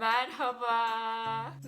Merhaba.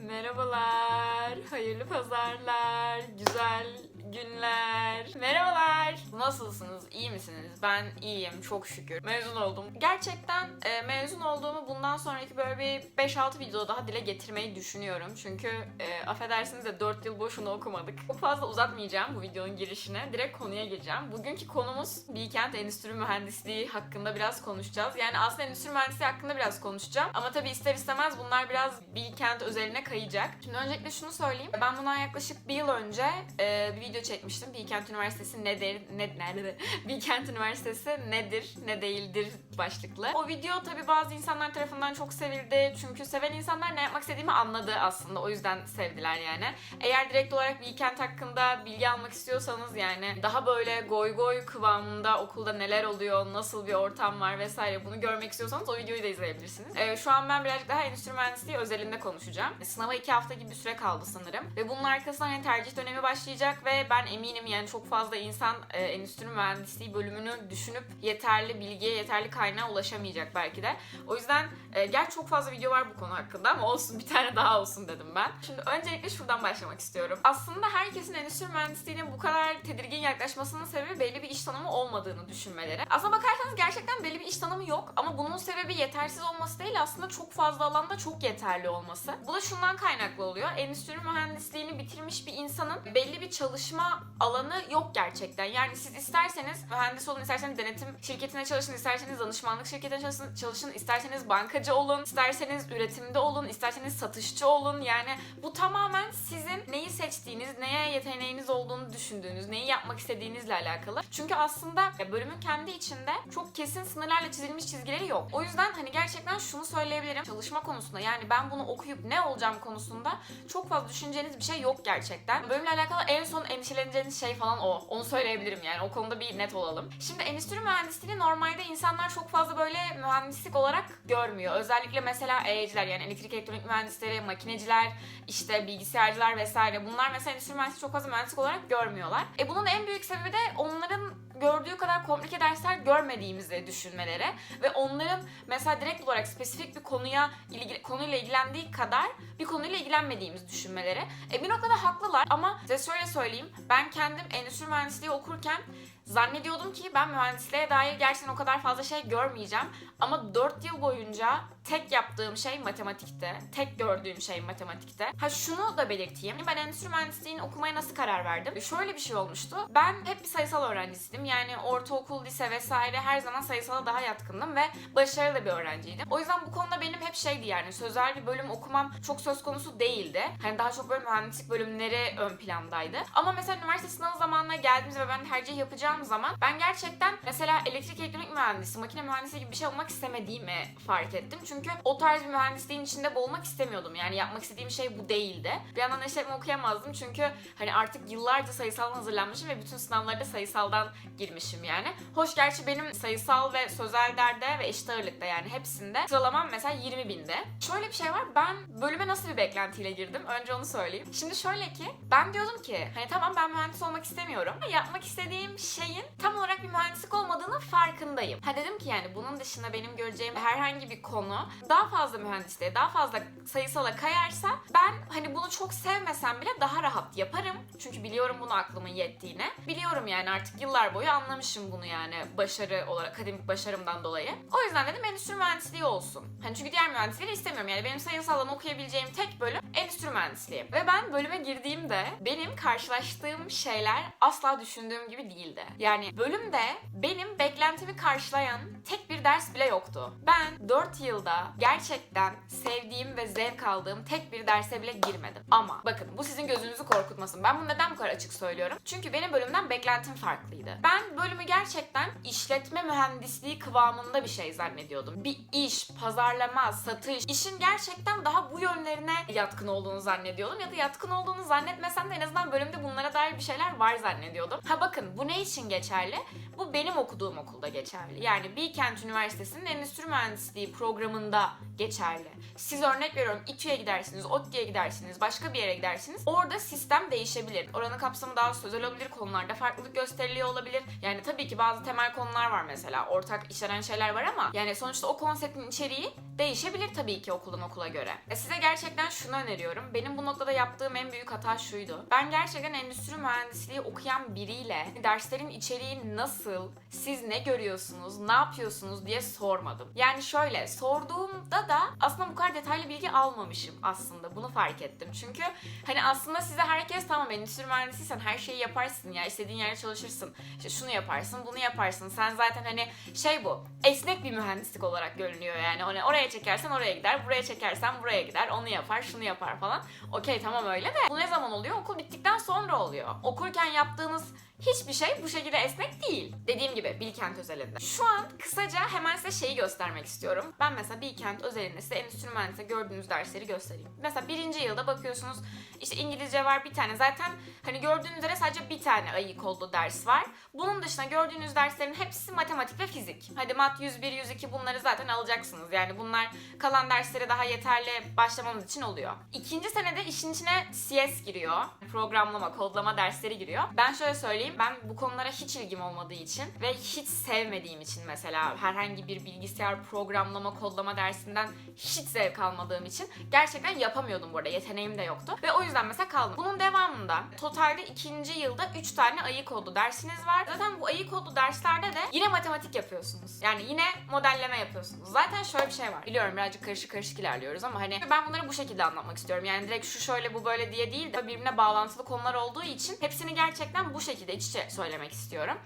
Merhabalar. Hayırlı pazarlar. Güzel günler. Merhabalar. Nasılsınız? İyi misiniz? Ben iyiyim çok şükür. Mezun oldum. Gerçekten e, mezun olduğumu bundan sonraki böyle bir 5-6 video daha dile getirmeyi düşünüyorum. Çünkü e, affedersiniz de 4 yıl boşuna okumadık. Çok fazla uzatmayacağım bu videonun girişine. Direkt konuya gireceğim. Bugünkü konumuz Bilkent Endüstri Mühendisliği hakkında biraz konuşacağız. Yani aslında endüstri mühendisliği hakkında biraz konuşacağım. Ama tabii ister istemez bunlar biraz Bilkent özeline kayacak. Şimdi öncelikle şunu söyleyeyim. Ben bundan yaklaşık bir yıl önce e, bir video çekmiştim. Bilkent Üniversitesi nedir? Ne, nerede? Bilkent Üniversitesi nedir? Ne değildir başlıklı. O video tabii bazı insanlar tarafından çok sevildi. Çünkü seven insanlar ne yapmak istediğimi anladı aslında. O yüzden sevdiler yani. Eğer direkt olarak Bilkent hakkında bilgi almak istiyorsanız yani daha böyle goy goy kıvamında okulda neler oluyor, nasıl bir ortam var vesaire bunu görmek istiyorsanız o videoyu da izleyebilirsiniz. Ee, şu an ben birazcık daha endüstri mühendisliği özelinde konuşacağım. Sınava iki hafta gibi bir süre kaldı sanırım. Ve bunun arkasından hani tercih dönemi başlayacak ve ben eminim yani çok fazla insan e, endüstri mühendisliği bölümünü düşünüp yeterli bilgiye, yeterli kaynağa ulaşamayacak belki de. O yüzden e, gerçi çok fazla video var bu konu hakkında ama olsun bir tane daha olsun dedim ben. Şimdi öncelikle şuradan başlamak istiyorum. Aslında herkesin endüstri mühendisliğine bu kadar tedirgin yaklaşmasının sebebi belli bir iş tanımı olmadığını düşünmeleri. Aslına bakarsanız gerçekten belli bir iş tanımı yok ama bunun sebebi yetersiz olması değil aslında çok fazla alanda çok yeterli olması. Bu da şundan kaynaklı oluyor. Endüstri mühendisliğini bitirmiş bir insanın belli bir çalışma alanı yok gerçekten. Yani siz isterseniz mühendis olun, isterseniz denetim şirketine çalışın, isterseniz danışmanlık şirketine çalışın, çalışın isterseniz bankacı olun, isterseniz üretimde olun, isterseniz satışçı olun. Yani bu tamamen sizin neyi seçtiğiniz, neye yeteneğiniz olduğunu düşündüğünüz, neyi yapmak istediğinizle alakalı. Çünkü aslında bölümün kendi içinde çok kesin sınırlarla çizilmiş çizgileri yok. O yüzden hani gerçekten şunu söyleyebilirim. Çalışma konusunda yani ben bunu okuyup ne olacağım konusunda çok fazla düşüneceğiniz bir şey yok gerçekten. Bölümle alakalı en son endişeleneceğiniz şey falan o. Onu söyleyebilirim yani. O konuda bir net olalım. Şimdi endüstri mühendisliğini normalde insanlar çok fazla böyle mühendislik olarak görmüyor. Özellikle mesela EE'ciler yani elektrik elektronik mühendisleri, makineciler, işte bilgisayarcılar vesaire. Bunlar mesela endüstri mühendisliği çok fazla mühendislik olarak görmüyorlar. E bunun en büyük sebebi de onların gördüğü kadar komplike dersler görmediğimizi düşünmeleri ve onların mesela direkt olarak spesifik bir konuya ilgili, konuyla ilgilendiği kadar bir konuyla ilgilenmediğimizi düşünmeleri. E bir noktada haklılar ama size şöyle söyleyeyim. Ben kendim endüstri mühendisliği okurken zannediyordum ki ben mühendisliğe dair gerçekten o kadar fazla şey görmeyeceğim. Ama 4 yıl boyunca tek yaptığım şey matematikte. Tek gördüğüm şey matematikte. Ha şunu da belirteyim. Ben endüstri mühendisliğini okumaya nasıl karar verdim? Şöyle bir şey olmuştu. Ben hep bir sayısal öğrencisiydim. Yani ortaokul, lise vesaire her zaman sayısala daha yatkındım ve başarılı bir öğrenciydim. O yüzden bu konuda benim hep şeydi yani sözel bir bölüm okumam çok söz konusu değildi. Hani daha çok böyle mühendislik bölümleri ön plandaydı. Ama mesela üniversite sınavı zamanına geldiğimizde ben tercih yapacağım zaman ben gerçekten mesela elektrik elektronik mühendisi, makine mühendisi gibi bir şey olmak istemediğimi fark ettim. Çünkü o tarz bir mühendisliğin içinde boğulmak istemiyordum. Yani yapmak istediğim şey bu değildi. Bir yandan da işletme okuyamazdım çünkü hani artık yıllarca sayısaldan hazırlanmışım ve bütün sınavlarda sayısaldan girmişim yani. Hoş gerçi benim sayısal ve sözellerde ve eşit ağırlıkta yani hepsinde sıralamam mesela 20 binde. Şöyle bir şey var. Ben bölüme nasıl bir beklentiyle girdim? Önce onu söyleyeyim. Şimdi şöyle ki ben diyordum ki hani tamam ben mühendis olmak istemiyorum. Ama yapmak istediğim şeyin tam olarak bir mühendislik olmadığını farkındayım. Ha dedim ki yani bunun dışında benim göreceğim herhangi bir konu daha fazla mühendisliğe, daha fazla sayısala kayarsa ben hani bunu çok sevmesem bile daha rahat yaparım. Çünkü biliyorum bunu aklımın yettiğini. Biliyorum yani artık yıllar boyu anlamışım bunu yani başarı olarak, akademik başarımdan dolayı. O yüzden dedim endüstri mühendisliği olsun. Hani çünkü diğer mühendislikleri istemiyorum. Yani benim sayısaldan okuyabileceğim tek bölüm endüstri mühendisliği. Ve ben bölüme girdiğimde benim karşılaştığım şeyler asla düşündüğüm gibi değildi. Yani bölümde benim beklentimi karşılayan tek bir ders bile yoktu. Ben 4 yılda gerçekten sevdiğim ve zevk aldığım tek bir derse bile girmedim. Ama bakın bu sizin gözünüzü korkutmasın. Ben bunu neden bu kadar açık söylüyorum? Çünkü benim bölümden beklentim farklıydı. Ben bölümü gerçekten işletme mühendisliği kıvamında bir şey zannediyordum. Bir iş, pazarlama, satış, işin gerçekten daha bu yönlerine yatkın olduğunu zannediyordum. Ya da yatkın olduğunu zannetmesem de en azından bölümde bunlara dair bir şeyler var zannediyordum. Ha bakın bu ne için geçerli? Bu benim okuduğum okulda geçerli. Yani Bilkent Üniversitesi'nin Endüstri Mühendisliği programında geçerli. Siz örnek veriyorum İTÜ'ye gidersiniz, ODTÜ'ye gidersiniz, başka bir yere gidersiniz. Orada sistem değişebilir. Oranın kapsamı daha sözel olabilir, konularda farklılık gösteriliyor olabilir. Yani tabii ki bazı temel konular var mesela. Ortak içeren şeyler var ama yani sonuçta o konseptin içeriği değişebilir tabii ki okulun okula göre. E size gerçekten şunu öneriyorum. Benim bu noktada yaptığım en büyük hata şuydu. Ben gerçekten endüstri mühendisliği okuyan biriyle derslerin içeriği nasıl, siz ne görüyorsunuz, ne yapıyorsunuz diye sormadım. Yani şöyle sorduğumda da aslında bu kadar detaylı bilgi almamışım aslında. Bunu fark ettim. Çünkü hani aslında size herkes tamam endüstri mühendisiysen her şeyi yaparsın ya istediğin yerde çalışırsın. İşte şunu yaparsın, bunu yaparsın. Sen zaten hani şey bu. Esnek bir mühendislik olarak görünüyor yani. Hani oraya çekersen oraya gider, buraya çekersen buraya gider. Onu yapar, şunu yapar falan. Okey tamam öyle de bu ne zaman oluyor? Okul bittikten sonra oluyor. Okurken yaptığınız hiçbir şey bu şekilde esnek değil. Dediğim gibi Bilkent özelinde. Şu an kısaca hemen size şeyi göstermek istiyorum. Ben mesela Bilkent özelinde size endüstri mühendisliği gördüğünüz dersleri göstereyim. Mesela birinci yılda bakıyorsunuz işte İngilizce var bir tane. Zaten hani gördüğünüz üzere sadece bir tane ayı kollu ders var. Bunun dışında gördüğünüz derslerin hepsi matematik ve fizik. Hadi mat 101, 102 bunları zaten alacaksınız. Yani bunlar kalan derslere daha yeterli başlamamız için oluyor. İkinci senede işin içine CS giriyor. Programlama, kodlama dersleri giriyor. Ben şöyle söyleyeyim. Ben bu konulara hiç ilgim olmadığı için ve hiç sevmediğim için mesela herhangi bir bilgisayar programlama, kodlama dersinden hiç zevk almadığım için gerçekten yapamıyordum bu arada. Yeteneğim de yoktu. Ve o yüzden mesela kaldım. Bunun devamında totalde ikinci yılda 3 tane ayı kodu dersiniz var. Zaten bu ayı kodu derslerde de yine matematik yapıyorsunuz. Yani yine modelleme yapıyorsunuz. Zaten şöyle bir şey var. Biliyorum birazcık karışık karışık ilerliyoruz ama hani ben bunları bu şekilde anlatmak istiyorum. Yani direkt şu şöyle bu böyle diye değil de birbirine bağlantılı konular olduğu için hepsini gerçekten bu şekilde iç içe söylemek istiyorum.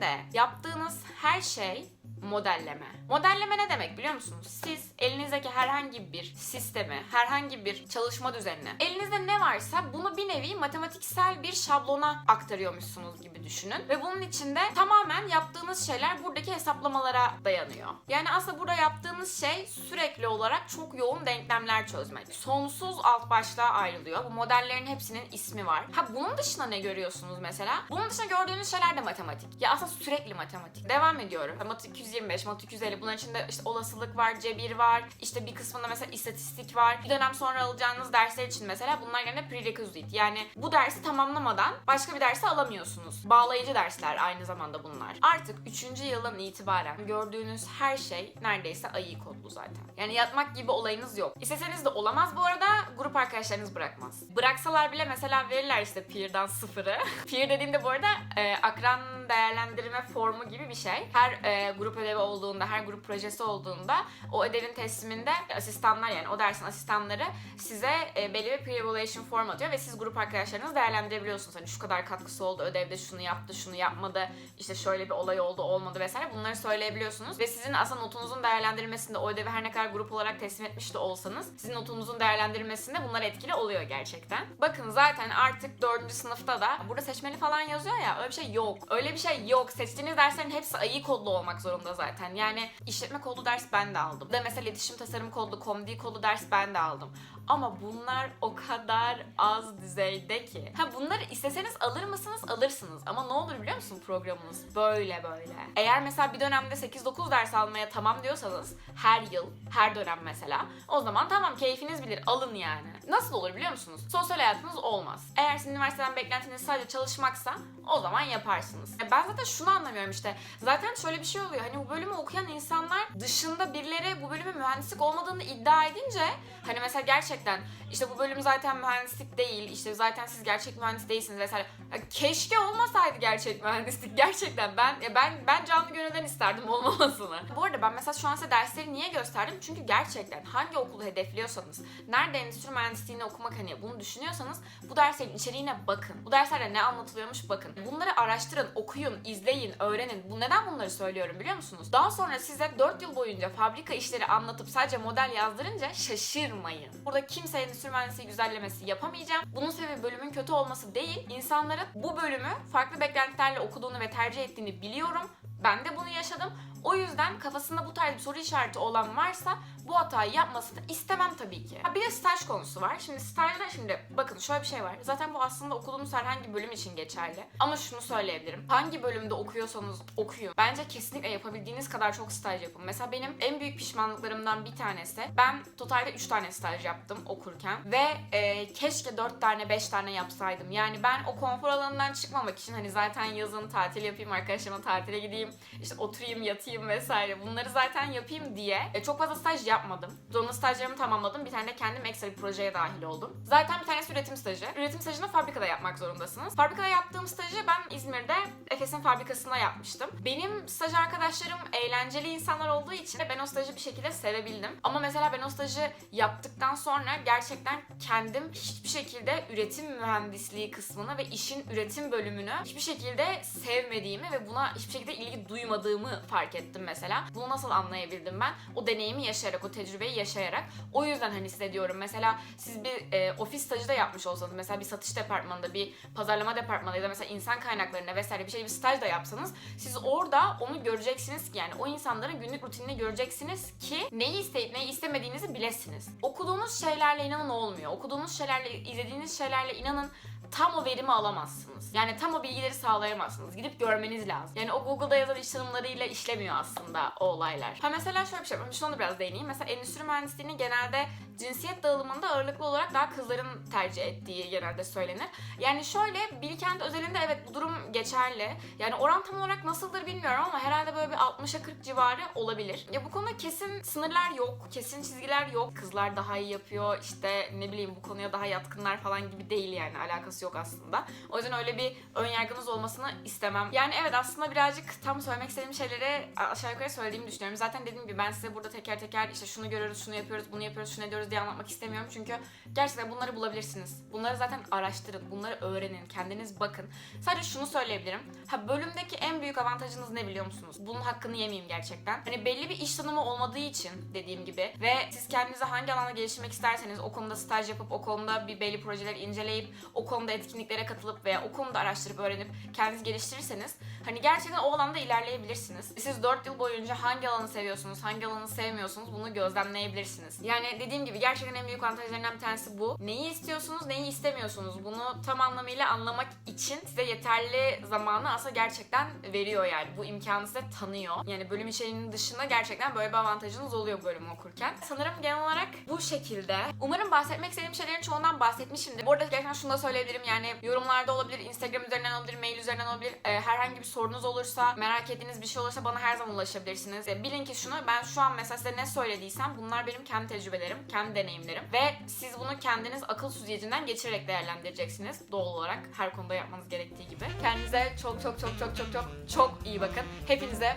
Bölümde yaptığınız her şey modelleme. Modelleme ne demek biliyor musunuz? Siz elinizdeki herhangi bir sistemi, herhangi bir çalışma düzenini, elinizde ne varsa bunu bir nevi matematiksel bir şablona aktarıyormuşsunuz gibi düşünün. Ve bunun içinde tamamen yaptığınız şeyler buradaki hesaplamalara dayanıyor. Yani aslında burada yaptığınız şey sürekli olarak çok yoğun denklemler çözmek. Sonsuz alt başlığa ayrılıyor. Bu modellerin hepsinin ismi var. Ha bunun dışında ne görüyorsunuz mesela? Bunun dışında gördüğünüz şeyler de matematik. Ya aslında sürekli matematik. Devam ediyorum. Mat 225, Mat 250 bunların içinde işte olasılık var, cebir var. İşte bir kısmında mesela istatistik var. Bir dönem sonra alacağınız dersler için mesela bunlar gene prerequisite. Yani bu dersi tamamlamadan başka bir dersi alamıyorsunuz. Bağlayıcı dersler aynı zamanda bunlar. Artık 3. yıldan itibaren gördüğünüz her şey neredeyse ayı kodlu zaten. Yani yatmak gibi olayınız yok. İsteseniz de olamaz bu arada grup arkadaşlarınız bırakmaz. Bıraksalar bile mesela verirler işte peer'dan sıfırı. Peer dediğimde bu arada e, akran değerlendirme formu gibi bir şey. Her e, grup ödevi olduğunda, her grup projesi olduğunda o ödevin tesliminde asistanlar yani o dersin asistanları size e, belli bir peer evaluation form atıyor ve siz grup arkadaşlarınızı değerlendirebiliyorsunuz. Hani şu kadar katkısı oldu, ödevde şunu yaptı, şunu yapmadı, işte şöyle bir olay oldu, olmadı vesaire bunları söyleyebiliyorsunuz. Ve sizin aslında notunuzun değerlendirilmesinde o ödevi her ne kadar grup olarak teslim etmiş de olsanız sizin notunuzun değerlendirilmesinde bunlar etkili oluyor gerçekten. Bakın zaten artık 4. sınıfta da burada seçmeli falan yazıyor ya öyle bir şey yok. Öyle bir şey yok. Seçtiğiniz derslerin hepsi ayı kodlu olmak zorunda zaten. Yani işletme kodlu ders ben de aldım. De mesela iletişim tasarım kodlu, komdi kodlu ders ben de aldım. Ama bunlar o kadar az düzeyde ki. Ha bunları isteseniz alır mısınız? Alırsınız. Ama ne olur biliyor musun programınız? Böyle böyle. Eğer mesela bir dönemde 8-9 ders almaya tamam diyorsanız her yıl, her dönem mesela o zaman tamam keyfiniz bilir alın yani. Nasıl olur biliyor musunuz? Sosyal hayatınız olmaz. Eğer sizin üniversiteden beklentiniz sadece çalışmaksa o zaman yaparsınız. E Ben zaten şunu anlamıyorum işte. Zaten şöyle bir şey oluyor. Hani bu bölümü okuyan insanlar dışında birileri bu bölümün mühendislik olmadığını iddia edince hani mesela gerçekten işte bu bölüm zaten mühendislik değil. işte zaten siz gerçek mühendis değilsiniz vesaire. Ya keşke olmasaydı gerçek mühendislik. Gerçekten ben ben ben canlı gönülden isterdim olmamasını. Bu arada ben mesela şu an size dersleri niye gösterdim? Çünkü gerçekten hangi okulu hedefliyorsanız, nerede endüstri mühendisliğini okumak hani bunu düşünüyorsanız bu derslerin içeriğine bakın. Bu derslerde ne anlatılıyormuş bakın. Bunları araştırın, okuyun, izleyin, öğrenin. Bu neden bunları söylüyorum biliyor musunuz? Daha sonra size 4 yıl boyunca fabrika işleri anlatıp sadece model yazdırınca şaşırmayın. Burada kimse endüstri güzellemesi yapamayacağım. Bunun sebebi bölümün kötü olması değil. İnsanların bu bölümü farklı beklentilerle okuduğunu ve tercih ettiğini biliyorum. Ben de bunu yaşadım. O yüzden kafasında bu tarz bir soru işareti olan varsa bu hatayı yapmasını istemem tabii ki. Ha bir de staj konusu var. Şimdi stajda şimdi bakın şöyle bir şey var. Zaten bu aslında okuduğunuz herhangi bölüm için geçerli. Ama şunu söyleyebilirim. Hangi bölümde okuyorsanız okuyun. Bence kesinlikle yapabildiğiniz kadar çok staj yapın. Mesela benim en büyük pişmanlıklarımdan bir tanesi. Ben totalde 3 tane staj yaptım okurken. Ve e, keşke 4 tane 5 tane yapsaydım. Yani ben o konfor alanından çıkmamak için hani zaten yazın tatil yapayım arkadaşlarıma tatile gideyim. işte oturayım yatayım vesaire. Bunları zaten yapayım diye e, çok fazla staj yapmadım. Zorunlu stajlarımı tamamladım. Bir tane de kendim ekstra bir projeye dahil oldum. Zaten bir tanesi üretim stajı. Üretim stajını fabrikada yapmak zorundasınız. Fabrikada yaptığım stajı ben İzmir'de Efes'in fabrikasında yapmıştım. Benim staj arkadaşlarım eğlenceli insanlar olduğu için ben o stajı bir şekilde sevebildim. Ama mesela ben o stajı yaptıktan sonra gerçekten kendim hiçbir şekilde üretim mühendisliği kısmını ve işin üretim bölümünü hiçbir şekilde sevmediğimi ve buna hiçbir şekilde ilgi duymadığımı fark ettim mesela. Bunu nasıl anlayabildim ben? O deneyimi yaşayarak, o tecrübeyi yaşayarak. O yüzden hani size diyorum mesela siz bir e, ofis stajı da yapmış olsanız mesela bir satış departmanında, bir pazarlama departmanında ya da mesela insan kaynaklarında vesaire bir şey bir staj da yapsanız siz orada onu göreceksiniz ki yani o insanların günlük rutinini göreceksiniz ki neyi isteyip neyi istemediğinizi bilesiniz. Okuduğunuz şeylerle inanın olmuyor. Okuduğunuz şeylerle, izlediğiniz şeylerle inanın tam o verimi alamazsınız. Yani tam o bilgileri sağlayamazsınız. Gidip görmeniz lazım. Yani o Google'da yazan iş tanımlarıyla işlemiyor aslında o olaylar. Ha mesela şöyle bir şey yapayım. Şunu da biraz değineyim. Mesela endüstri mühendisliğini genelde cinsiyet dağılımında ağırlıklı olarak daha kızların tercih ettiği genelde söylenir. Yani şöyle Bilkent özelinde evet bu durum geçerli. Yani oran tam olarak nasıldır bilmiyorum ama herhalde böyle bir 60'a 40 civarı olabilir. Ya bu konuda kesin sınırlar yok, kesin çizgiler yok. Kızlar daha iyi yapıyor, işte ne bileyim bu konuya daha yatkınlar falan gibi değil yani alakası yok aslında. O yüzden öyle bir ön yargınız olmasını istemem. Yani evet aslında birazcık tam söylemek istediğim şeyleri aşağı yukarı söylediğimi düşünüyorum. Zaten dediğim gibi ben size burada teker teker işte şunu görüyoruz, şunu yapıyoruz, bunu yapıyoruz, şunu ediyoruz diye anlatmak istemiyorum. Çünkü gerçekten bunları bulabilirsiniz. Bunları zaten araştırın, bunları öğrenin, kendiniz bakın. Sadece şunu söyleyebilirim. Ha bölümdeki en büyük avantajınız ne biliyor musunuz? Bunun hakkını yemeyeyim gerçekten. Hani belli bir iş tanımı olmadığı için dediğim gibi ve siz kendinizi hangi alanda geliştirmek isterseniz o konuda staj yapıp o konuda bir belli projeler inceleyip o konuda etkinliklere katılıp veya o konuda araştırıp öğrenip kendinizi geliştirirseniz hani gerçekten o alanda ilerleyebilirsiniz. Siz 4 yıl boyunca hangi alanı seviyorsunuz, hangi alanı sevmiyorsunuz bunu gözlemleyebilirsiniz. Yani dediğim gibi gerçekten en büyük avantajlarından bir tanesi bu. Neyi istiyorsunuz, neyi istemiyorsunuz bunu tam anlamıyla anlamak için size yeterli zamanı aslında gerçekten veriyor yani. Bu imkanı size tanıyor. Yani bölüm içeriğinin dışında gerçekten böyle bir avantajınız oluyor bölümü okurken. Sanırım genel olarak bu şekilde. Umarım bahsetmek istediğim şeylerin çoğundan bahsetmişimdir. Bu arada gerçekten şunu da söyleyebilirim yani yorumlarda olabilir, Instagram üzerinden olabilir, mail üzerinden olabilir. Ee, herhangi bir sorunuz olursa, merak ettiğiniz bir şey olursa bana her zaman ulaşabilirsiniz. Ee, bilin ki şunu ben şu an mesela size ne söylediysem bunlar benim kendi tecrübelerim, kendi deneyimlerim ve siz bunu kendiniz akıl süzgecinden geçirerek değerlendireceksiniz. Doğal olarak her konuda yapmanız gerektiği gibi. Kendinize çok çok çok çok çok çok çok iyi bakın. Hepinize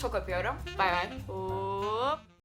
çok öpüyorum. Bay bay.